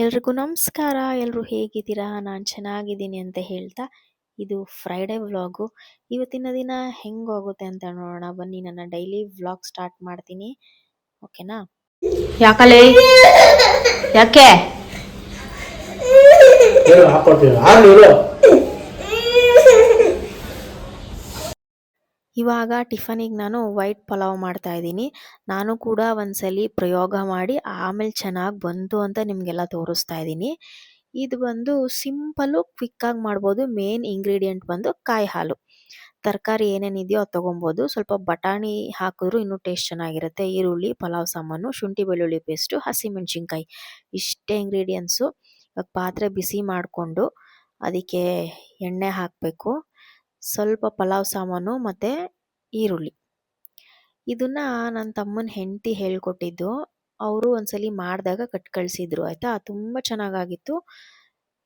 ಎಲ್ರಿಗೂ ನಮಸ್ಕಾರ ಎಲ್ಲರೂ ಹೇಗಿದ್ದೀರಾ? ನಾನು ಚೆನ್ನಾಗಿದ್ದೀನಿ ಅಂತ ಹೇಳ್ತಾ ಇದು ಫ್ರೈಡೇ ವ್ಲಾಗು ಇವತ್ತಿನ ದಿನ ಹೆಂಗೋಗುತ್ತೆ ಅಂತ ನೋಡೋಣ. ಬನ್ನಿ ನನ್ನ ಡೈಲಿ ವ್ಲಾಗ್ ಸ್ಟಾರ್ಟ್ ಮಾಡ್ತೀನಿ. ಓಕೆನಾ ಯಾಕಲೆ? ಯಾಕೆ ಏನು ಹಾಕೊಡ್ತೀವಿ ಆಗ್ಲಿ ಇರು ಇವಾಗ ಟಿಫನಿಗೆ ನಾನು ವೈಟ್ ಪಲಾವ್ ಮಾಡ್ತಾ ಇದ್ದೀನಿ. ನಾನು ಕೂಡ ಒಂದ್ಸಲಿ ಪ್ರಯೋಗ ಮಾಡಿ ಆಮೇಲೆ ಚೆನ್ನಾಗಿ ಬಂತು ಅಂತ ನಿಮಗೆಲ್ಲ ತೋರಿಸ್ತಾ ಇದ್ದೀನಿ. ಇದು ಬಂದು ಸಿಂಪಲ್ಲು ಕ್ವಿಕ್ಕಾಗಿ ಮಾಡ್ಬೋದು. ಮೇನ್ ಇಂಗ್ರೀಡಿಯೆಂಟ್ ಬಂದು ಕಾಯಿ ಹಾಲು ತರಕಾರಿ ಏನೇನಿದೆಯೋ ಅದು ತೊಗೊಬೋದು. ಸ್ವಲ್ಪ ಬಟಾಣಿ ಹಾಕಿದ್ರು ಇನ್ನೂ ಟೇಸ್ಟ್ ಚೆನ್ನಾಗಿರುತ್ತೆ. ಈರುಳ್ಳಿ, ಪಲಾವ್ ಸಾಮಾನು, ಶುಂಠಿ, ಬೆಳ್ಳುಳ್ಳಿ ಪೇಸ್ಟು, ಹಸಿಮೆಣ್ಸಿನ್ಕಾಯಿ. ಇಷ್ಟೇ ಇಂಗ್ರೀಡಿಯೆಂಟ್ಸು. ಇವಾಗ ಪಾತ್ರೆ ಬಿಸಿ ಮಾಡಿಕೊಂಡು ಅದಕ್ಕೆ ಎಣ್ಣೆ ಹಾಕಬೇಕು. ಸ್ವಲ್ಪ ಪಲಾವ್ ಸಾಮಾನು ಮತ್ತು ಈರುಳ್ಳಿ. ಇದನ್ನು ನನ್ನ ತಮ್ಮನ ಹೆಂಡತಿ ಹೇಳ್ಕೊಟ್ಟಿದ್ದು, ಅವರು ಒಂದ್ಸಲಿ ಮಾಡಿದಾಗ ಕಟ್ ಕಳಿಸಿದ್ರು, ಆಯಿತಾ? ತುಂಬ ಚೆನ್ನಾಗಾಗಿತ್ತು.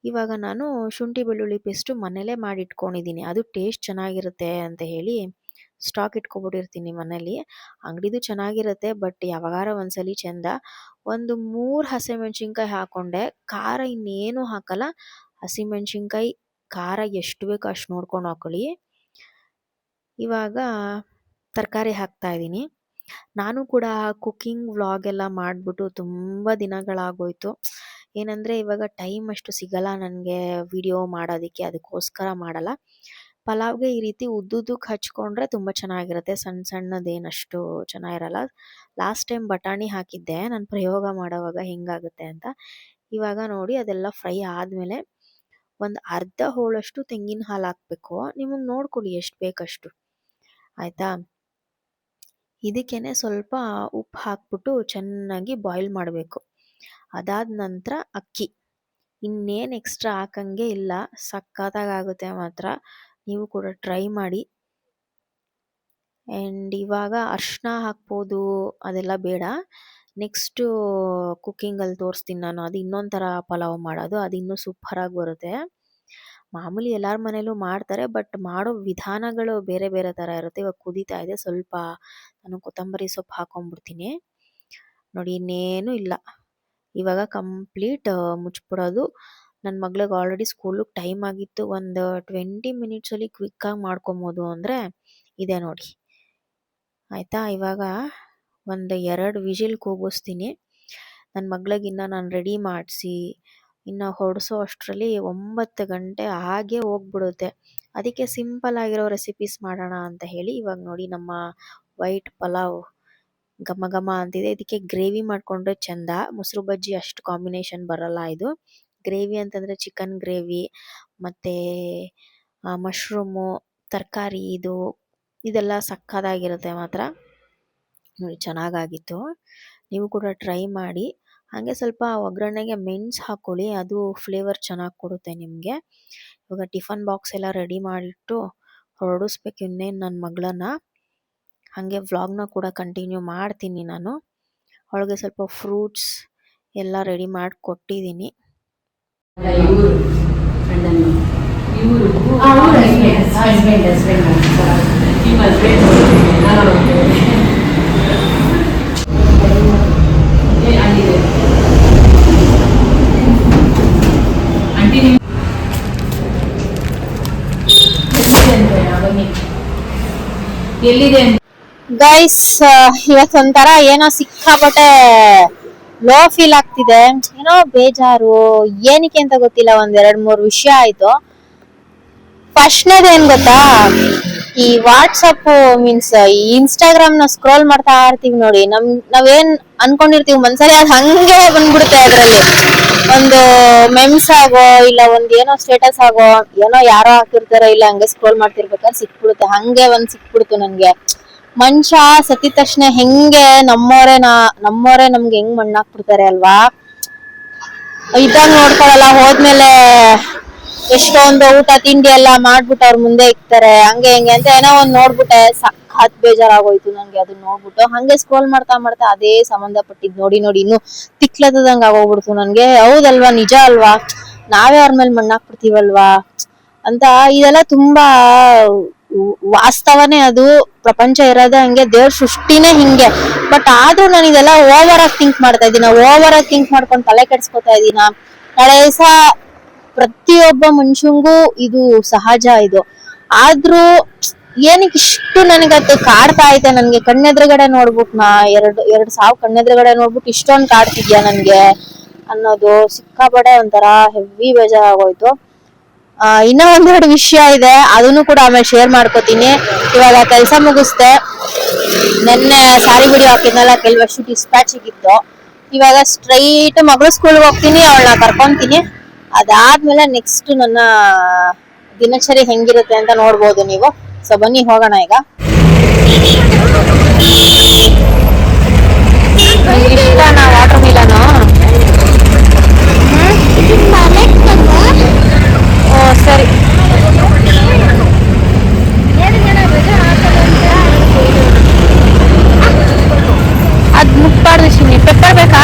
ಇವಾಗ ನಾನು ಶುಂಠಿ ಬೆಳ್ಳುಳ್ಳಿ ಪೇಸ್ಟು ಮನೇಲೇ ಮಾಡಿ ಇಟ್ಕೊಂಡಿದ್ದೀನಿ ಅದು ಟೇಸ್ಟ್ ಚೆನ್ನಾಗಿರುತ್ತೆ ಅಂತ ಹೇಳಿ ಸ್ಟಾಕ್ ಇಟ್ಕೊಬಿಟ್ಟಿರ್ತೀನಿ ಮನೇಲಿ. ಅಂಗಡಿದು ಚೆನ್ನಾಗಿರುತ್ತೆ, ಬಟ್ ಯಾವಾಗಾರ ಒಂದ್ಸಲಿ ಚೆಂದ. ಒಂದು ಮೂರು ಹಸಿಮೆಣ್ಸಿನ್ಕಾಯಿ ಹಾಕ್ಕೊಂಡೆ ಖಾರ ಇನ್ನೇನು ಹಾಕಲ್ಲ. ಹಸಿಮೆಣ್ಸಿನ್ಕಾಯಿ ಖಾರ ಎಷ್ಟು ಬೇಕೋ ಅಷ್ಟು ನೋಡ್ಕೊಂಡು ಹಾಕೊಳ್ಳಿ. ಇವಾಗ ತರಕಾರಿ ಹಾಕ್ತಾ ಇದ್ದೀನಿ. ನಾನು ಕೂಡ ಕುಕ್ಕಿಂಗ್ ವ್ಲಾಗ್ ಎಲ್ಲ ಮಾಡಿಬಿಟ್ಟು ತುಂಬ ದಿನಗಳಾಗೋಯ್ತು. ಏನಂದರೆ ಇವಾಗ ಟೈಮ್ ಅಷ್ಟು ಸಿಗಲ್ಲ ನನಗೆ ವಿಡಿಯೋ ಮಾಡೋದಕ್ಕೆ, ಅದಕ್ಕೋಸ್ಕರ ಮಾಡಲ್ಲ. ಪಲಾವ್ಗೆ ಈ ರೀತಿ ಉದ್ದುದ್ದಕ್ಕೆ ಹಚ್ಕೊಂಡ್ರೆ ತುಂಬ ಚೆನ್ನಾಗಿರುತ್ತೆ. ಸಣ್ಣ ಸಣ್ಣದೇನಷ್ಟು ಚೆನ್ನಾಗಿರಲ್ಲ. ಲಾಸ್ಟ್ ಟೈಮ್ ಬಟಾಣಿ ಹಾಕಿದ್ದೆ. ನಾನು ಪ್ರಯೋಗ ಮಾಡೋವಾಗ ಹೆಂಗಾಗುತ್ತೆ ಅಂತ. ಇವಾಗ ನೋಡಿ ಅದೆಲ್ಲ ಫ್ರೈ ಆದಮೇಲೆ ಒಂದು ಅರ್ಧ ಹೋಳಷ್ಟು ತೆಂಗಿನ ಹಾಲು ಹಾಕಬೇಕು. ನಿಮಗೆ ನೋಡ್ಕೊಳ್ಳಿ ಎಷ್ಟು ಬೇಕಷ್ಟು. ಆಯಿತಾ? ಇದಕ್ಕೇನೆ ಸ್ವಲ್ಪ ಉಪ್ಪು ಹಾಕ್ಬಿಟ್ಟು ಚೆನ್ನಾಗಿ ಬಾಯ್ಲ್ ಮಾಡಬೇಕು. ಅದಾದ ನಂತರ ಅಕ್ಕಿ. ಇನ್ನೇನು ಎಕ್ಸ್ಟ್ರಾ ಹಾಕಂಗೆ ಇಲ್ಲ. ಸಖತ್ತಾಗುತ್ತೆ ಮಾತ್ರ. ನೀವು ಕೂಡ ಟ್ರೈ ಮಾಡಿ. ಆ್ಯಂಡ್ ಇವಾಗ ಅರ್ಶಿನ ಹಾಕ್ಬೋದು. ಅದೆಲ್ಲ ಬೇಡ. ನೆಕ್ಸ್ಟು ಕುಕ್ಕಿಂಗಲ್ಲಿ ತೋರಿಸ್ತೀನಿ ನಾನು. ಅದು ಇನ್ನೊಂದು ಥರ ಪಲಾವ್ ಮಾಡೋದು. ಅದು ಇನ್ನೂ ಸೂಪರಾಗಿ ಬರುತ್ತೆ. ಮಾಮೂಲಿ ಎಲ್ಲರ ಮನೇಲೂ ಮಾಡ್ತಾರೆ, ಬಟ್ ಮಾಡೋ ವಿಧಾನಗಳು ಬೇರೆ ಬೇರೆ ಥರ ಇರುತ್ತೆ. ಇವಾಗ ಕುದೀತಾ ಇದೆ. ಸ್ವಲ್ಪ ನಾನು ಕೊತ್ತಂಬರಿ ಸೊಪ್ಪು ಹಾಕೊಂಡ್ಬಿಡ್ತೀನಿ ನೋಡಿ, ಇನ್ನೇನು ಇಲ್ಲ. ಇವಾಗ ಕಂಪ್ಲೀಟ್ ಮುಚ್ಬಿಡೋದು. ನನ್ನ ಮಗಳಿಗೆ ಆಲ್ರೆಡಿ ಸ್ಕೂಲಿಗೆ ಟೈಮ್ ಆಗಿತ್ತು. ಒಂದು ಟ್ವೆಂಟಿ ಮಿನಿಟ್ಸಲ್ಲಿ ಕ್ವಿಕ್ಕಾಗಿ ಮಾಡ್ಕೊಬೋದು ಅಂದರೆ ಇದೆ ನೋಡಿ. ಆಯಿತಾ? ಇವಾಗ ಒಂದು ಎರಡು ವಿಜಿಲ್ ಕೂಗಿಸ್ತೀನಿ. ನನ್ನ ಮಗಳಿಗಿನ್ನ ನಾನು ರೆಡಿ ಮಾಡಿಸಿ, ಇನ್ನು ಹೊಡೆಸೋ ಅಷ್ಟರಲ್ಲಿ ಒಂಬತ್ತು ಗಂಟೆ ಹಾಗೆ ಹೋಗ್ಬಿಡುತ್ತೆ. ಅದಕ್ಕೆ ಸಿಂಪಲ್ ಆಗಿರೋ ರೆಸಿಪೀಸ್ ಮಾಡೋಣ ಅಂತ ಹೇಳಿ ಇವಾಗ ನೋಡಿ ನಮ್ಮ ವೈಟ್ ಪಲಾವ್ ಘಮ ಘಮ ಅಂತಿದೆ. ಇದಕ್ಕೆ ಗ್ರೇವಿ ಮಾಡಿಕೊಂಡ್ರೆ ಚೆಂದ. ಮೊಸರು ಬಜ್ಜಿ ಅಷ್ಟು ಕಾಂಬಿನೇಷನ್ ಬರಲ್ಲ ಇದು. ಗ್ರೇವಿ ಅಂತಂದರೆ ಚಿಕನ್ ಗ್ರೇವಿ ಮತ್ತು ಮಶ್ರೂಮು ತರಕಾರಿ ಇದು, ಇದೆಲ್ಲ ಸಕ್ಕದಾಗಿರುತ್ತೆ ಮಾತ್ರ. ನೋಡಿ ಚೆನ್ನಾಗಾಗಿತ್ತು ನೀವು ಕೂಡ ಟ್ರೈ ಮಾಡಿ ಹಾಗೆ ಸ್ವಲ್ಪ ಒಗ್ಗರಣೆಗೆ ಮೆಣಸು ಹಾಕ್ಕೊಳ್ಳಿ ಅದು ಫ್ಲೇವರ್ ಚೆನ್ನಾಗಿ ಕೊಡುತ್ತೆ ನಿಮಗೆ ಇವಾಗ ಟಿಫನ್ ಬಾಕ್ಸ್ ಎಲ್ಲ ರೆಡಿ ಮಾಡಿಟ್ಟು ಹೊರಡಿಸ್ಬೇಕು ಇನ್ನೇನು ನನ್ನ ಮಗಳನ್ನ ಹಾಗೆ ವ್ಲಾಗ್ನ ಕೂಡ ಕಂಟಿನ್ಯೂ ಮಾಡ್ತೀನಿ ನಾನು ಅವಳಿಗೆ ಸ್ವಲ್ಪ ಫ್ರೂಟ್ಸ್ ಎಲ್ಲ ರೆಡಿ ಮಾಡಿ ಕೊಟ್ಟಿದ್ದೀನಿ ಎಲ್ಲಿದೆ ಗೈಸ್ ಇವತ್ತೊಂಥರ ಏನೋ ಸಿಕ್ಕಾಪಟ್ಟೆ ಲೋ ಫೀಲ್ ಆಗ್ತಿದೆ. ಏನೋ ಬೇಜಾರು, ಏನಕ್ಕೆ ಅಂತ ಗೊತ್ತಿಲ್ಲ ಒಂದ್ ಎರಡ್ ಮೂರ್ ವಿಷಯ ಆಯ್ತು. ಫಸ್ಟ್ನೇದು ಏನ್ ಗೊತ್ತಾ? ಈ ವಾಟ್ಸಪ್ ಮೀನ್ಸ್ ಈ ಇನ್ಸ್ಟಾಗ್ರಾಮ್ನ ಸ್ಕ್ರೋಲ್ ಮಾಡ್ತಾ ಇರ್ತೀವಿ ನೋಡಿ. ನಮ್, ನಾವೇನ್ ಅನ್ಕೊಂಡಿರ್ತೀವಿ, ಮನ್ಸಲ್ಲಿ ಅದ್ ಹಂಗೆ ಬಂದ್ಬಿಡುತ್ತೆ ಅದ್ರಲ್ಲಿ. ಒಂದು ಮೆಮ್ಸ್ ಆಗೋ, ಇಲ್ಲ ಒಂದ್ ಏನೋ ಸ್ಟೇಟಸ್ ಆಗೋ, ಏನೋ ಯಾರೋ ಹಾಕಿರ್ತಾರೋ, ಇಲ್ಲ ಹಂಗೆ ಸ್ಕ್ರೋಲ್ ಮಾಡ್ತಿರ್ಬೇಕಾದ್ರೆ ಸಿಕ್ಬಿಡುತ್ತೆ. ಹಂಗೆ ಒಂದ್ ಸಿಕ್ಬಿಡ್ತು ನನ್ಗೆ. ಮನುಷ್ಯ ಸತ್ತಿದ ತಕ್ಷಣ ಹೆಂಗೆ ನಮ್ಮೋರೇ ನಾ ನಮ್ಮೋರೇ ನಮ್ಗೆ ಹೆಂಗ್ ಮಣ್ಣಾಕ್ಬಿಡ್ತಾರೆ ಅಲ್ವಾ? ಇದ್ದಾಗ ನೋಡ್ಕೊಳಲ್ಲ, ಹೋದ್ಮೇಲೆ ಎಷ್ಟೊಂದು ಊಟ, ತಿಂಡಿ ಎಲ್ಲ ಮಾಡ್ಬಿಟ್ಟು ಅವ್ರ ಮುಂದೆ ಇಕ್ತಾರೆ. ಹಂಗೆ ಹಿಂಗೆ ಅಂತ ಏನೋ ಒಂದ್ ನೋಡ್ಬಿಟ್ಟೆ. ಸಖತ್ ಬೇಜಾರಾಗೋಯ್ತು ನನ್ಗೆ ಅದನ್ನ ನೋಡ್ಬಿಟ್ಟು. ಹಂಗೆ ಸ್ಕ್ರೋಲ್ ಮಾಡ್ತಾ ಮಾಡ್ತಾ ಅದೇ ಸಂಬಂಧಪಟ್ಟಿದ್ ನೋಡಿ ನೋಡಿ ಇನ್ನು ತಿಕ್ಲದಂಗ ಆಗೋಗ್ಬಿಡ್ತು ನನ್ಗೆ. ಹೌದಲ್ವಾ? ನಿಜ ಅಲ್ವಾ? ನಾವೇ ಅವ್ರ ಮೇಲೆ ಮಣ್ಣಾಕ್ಬಿಡ್ತೀವಲ್ವಾ? ಅಂತ ಇದೆಲ್ಲ ತುಂಬಾ ವಾಸ್ತವನೇ ಅದು. ಪ್ರಪಂಚ ಇರೋದೇ ಹಂಗೆ, ದೇವ್ರ ಸೃಷ್ಟಿನೇ ಹಿಂಗೆ. ಬಟ್ ಆದ್ರೂ ನಾನು ಇದೆಲ್ಲ ಓವರ್ ಆಗಿ ಥಿಂಕ್ ಮಾಡ್ತಾ ಇದ್ದೀನ. ಓವರ್ ಆಗಿ ಥಿಂಕ್ ಮಾಡ್ಕೊಂಡು ತಲೆ ಕೆಡ್ಸ್ಕೊತಾ ಇದೀನ ನಾಳೆ ಪ್ರತಿಯೊಬ್ಬ ಮನುಷ್ಯಂಗೂ ಇದು ಸಹಜ ಇದು. ಆದ್ರೂ ಏನಕ್ಕೆ ಇಷ್ಟು ನನಗದು ಕಾಡ್ತಾ ಐತೆ ನನ್ಗೆ? ಕಣ್ಣೆದ್ರಗಡೆ ನೋಡ್ಬಿಟ್ ನಾ ಎರಡು ಎರಡು ಸಾವ್ ಕಣ್ಣೆದ್ರುಗಡೆ ನೋಡ್ಬಿಟ್ಟು ಇಷ್ಟೊಂದು ಕಾಡ್ತಿದ್ಯಾ ನನ್ಗೆ? ಅನ್ನೋದು ಸಿಕ್ಕಾಪಡೆ ಒಂಥರ ಹೆವಿ ಬೇಜಾರಾಗೋಯ್ತು. ಇನ್ನ ಒಂದೆರಡು ವಿಷಯ ಇದೆ. ಅದನ್ನು ಕೂಡ ಆಮೇಲೆ ಶೇರ್ ಮಾಡ್ಕೋತೀನಿ. ಇವಾಗ ಕೆಲಸ ಮುಗಿಸ್ದೆ. ನೆನ್ನೆ ಸಾರಿ ಬಿಡಿ ಹಾಕಿದ್ನಲ್ಲ ಕೆಲವಷ್ಟು ಡಿಸ್ಪ್ಯಾಚ್ ಇತ್ತು ಇವಾಗ ಸ್ಟ್ರೈಟ್ ಮಗಳು ಸ್ಕೂಲ್ಗೆ ಹೋಗ್ತೀನಿ, ಅವಳನ್ನ ಕರ್ಕೊಂತೀನಿ. ಅದಾದ್ಮೇಲೆ ನೆಕ್ಸ್ಟ್ ನನ್ನ ದಿನಚರಿ ಹೆಂಗಿರುತ್ತೆ ಅಂತ ನೋಡ್ಬೋದು ನೀವು. ಸೊ ಬನ್ನಿ ಹೋಗೋಣ ಈಗ ಇಷ್ಟನಾ ವಾಟರ್ ಮಿಲನು ಓ ಸರಿ ಅದ್ ಮುಟ್ಬಾರ್ದು ಶಿನಿ ಪೆಪ್ಪರ್ ಬೇಕಾ